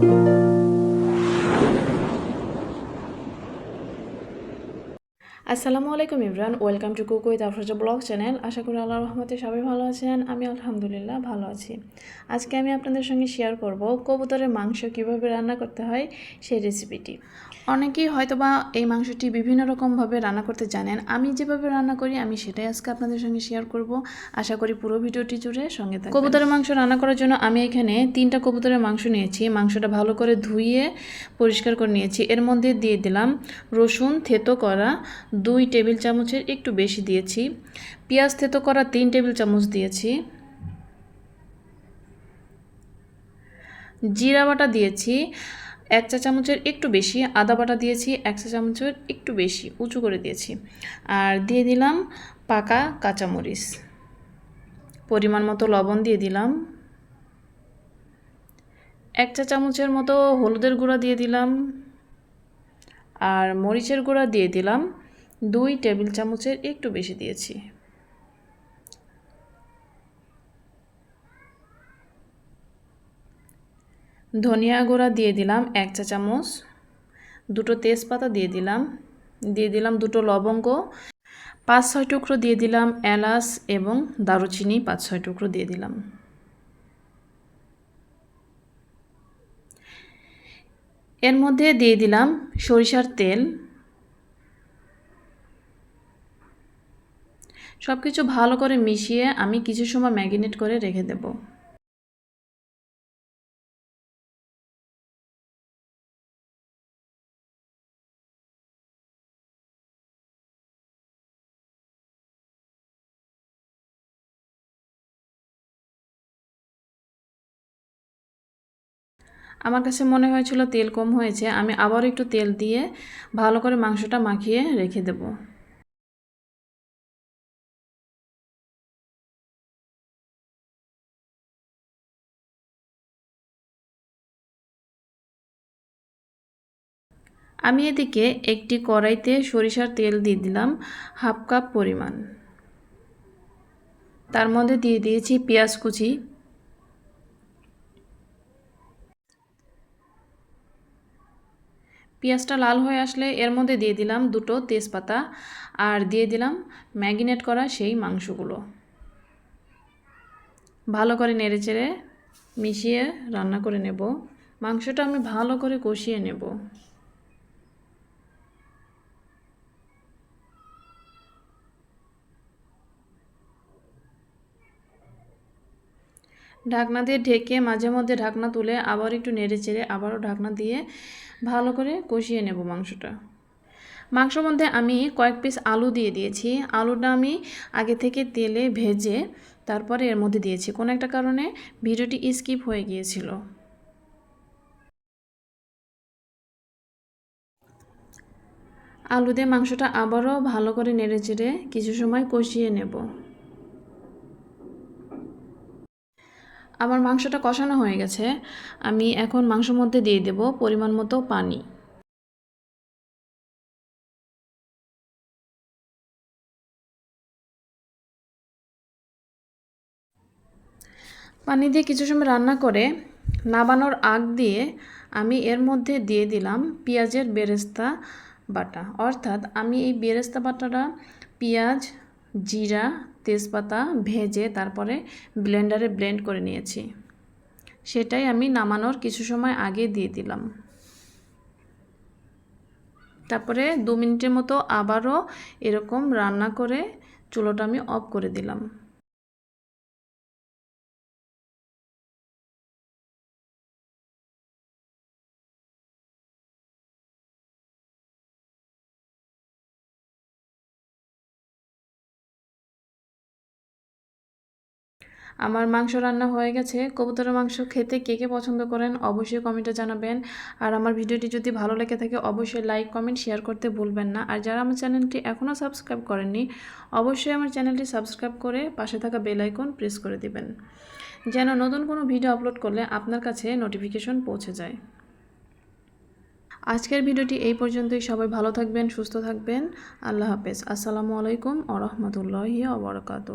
Música আসসালামু আলাইকুম Imran, welcome to cook with Afroza blog channel. আশা করি আল্লাহ রহমতে সবাই ভালো আছেন, আমি আলহামদুলিল্লাহ ভালো আছি। আজকে আমি আপনাদের সঙ্গে শেয়ার করব কবুতরের মাংস কীভাবে রান্না করতে হয় সেই রেসিপিটি অনেকেই হয়তোবা এই মাংসটি বিভিন্ন রকমভাবে রান্না করতে জানেন, আমি যেভাবে রান্না করি আমি সেটাই আজকে আপনাদের সঙ্গে শেয়ার করব। আশা করি পুরো ভিডিওটি জুড়ে সঙ্গে থাকবেন। কবুতরের মাংস রান্না করার জন্য আমি এখানে তিনটা কবুতরের মাংস নিয়েছি, মাংসটা ভালো করে ধুইয়ে পরিষ্কার করে নিয়েছি। এর মধ্যে দিয়ে দিলাম রসুন, থেতো করা দুই টেবিল চামচের একটু বেশি দিয়েছি। পেঁয়াজ থেতো করা তিন টেবিল চামচ দিয়েছি। জিরা বাটা দিয়েছি এক চা চামচের একটু বেশি, আদা বাটা দিয়েছি এক চা চামচের একটু বেশি, উঁচু করে দিয়েছি। আর দিয়ে দিলাম পাকা কাঁচামরিচ। পরিমাণ মতো লবণ দিয়ে দিলাম। এক চা চামচের মতো হলুদের গুঁড়া দিয়ে দিলাম। আর মরিচের গুঁড়া দিয়ে দিলাম। দুই টেবিল চামচের একটু বেশি দিয়েছি। ধনিয়া গুঁড়া দিয়ে দিলাম এক চা চামচ, দুটো তেজপাতা দিয়ে দিলাম দিয়ে দিলাম দুটো লবঙ্গ, পাঁচ ছয় টুকরো দিয়ে দিলাম এলাচ এবং দারুচিনি পাঁচ ছয় টুকরো দিয়ে দিলাম। এর মধ্যে দিয়ে দিলাম সরিষার তেল সব কিছু ভালো করে মিশিয়ে আমি কিছু সময় ম্যাগিনেট করে রেখে দেব। আমার কাছে মনে হয়েছিল তেল কম হয়েছে, আমি আবার একটু তেল দিয়ে ভালো করে মাংসটা মাখিয়ে রেখে দেবো। আমি এদিকে একটি কড়াইতে সরিষার তেল দিয়ে দিলাম হাফ কাপ পরিমাণ। তার মধ্যে দিয়ে দিয়েছি পেঁয়াজ কুচি। পেঁয়াজটা লাল হয়ে আসলে এর মধ্যে দিয়ে দিলাম দুটো তেজপাতা আর দিয়ে দিলাম ম্যাগিনেট করা সেই মাংসগুলো। ভালো করে নেড়ে চেড়ে মিশিয়ে রান্না করে নেব। মাংসটা আমি ভালো করে কষিয়ে নেব। ঢাকনা দিয়ে ঢেকে মাঝে মধ্যে ঢাকনা তুলে আবার একটু নেড়ে চেড়ে আবারও ঢাকনা দিয়ে ভালো করে কষিয়ে নেব মাংসটা। মাংসর মধ্যে আমি কয়েক পিস আলু দিয়ে দিয়েছি। আলুটা আমি আগে থেকে তেলে ভেজে তারপরে এর মধ্যে দিয়েছি। কোনো একটা কারণে ভিডিওটি স্কিপ হয়ে গিয়েছিল। আলু দিয়ে মাংসটা আবারও ভালো করে নেড়ে চেড়ে কিছু সময় কষিয়ে নেব। আমার মাংসটা কষানো হয়ে গেছে। আমি এখন মাংসর মধ্যে দিয়ে দেব পরিমাণ মতো পানি। পানি দিয়ে কিছু সময় রান্না করে নাবানোর আগ দিয়ে আমি এর মধ্যে দিয়ে দিলাম পেঁয়াজের বেরেস্তা বাটা। অর্থাৎ আমি এই বেরেস্তা বাটাটা পেঁয়াজ, জিরা তেজপাতা ভেজে তারপরে ব্লেন্ডারে ব্লেন্ড করে নিয়েছি। সেটাই আমি নামানোর কিছু সময় আগে দিয়ে দিলাম। তারপরে দু মিনিটের মতো আবারও এরকম রান্না করে চুলোটা আমি অফ করে দিলাম। আমার মাংস রান্না হয়ে গেছে। কবুতরের মাংস খেতে কে কে পছন্দ করেন অবশ্যই কমেন্টে জানাবেন। আর আমার ভিডিওটি যদি ভালো লেগে থাকে অবশ্যই লাইক, কমেন্ট, শেয়ার করতে ভুলবেন না। আর যারা আমার চ্যানেলটি এখনও সাবস্ক্রাইব করেননি, অবশ্যই আমার চ্যানেলটি সাবস্ক্রাইব করে পাশে থাকা বেল আইকন প্রেস করে দিবেন। যেন নতুন কোনো ভিডিও আপলোড করলে আপনার কাছে নোটিফিকেশন পৌঁছে যায়। আজকের ভিডিওটি এই পর্যন্তই। সবাই ভালো থাকবেন, সুস্থ থাকবেন। আল্লাহ হাফেজ। আসসালামু আলাইকুম আ রহমতুল্লাহি আবরকাত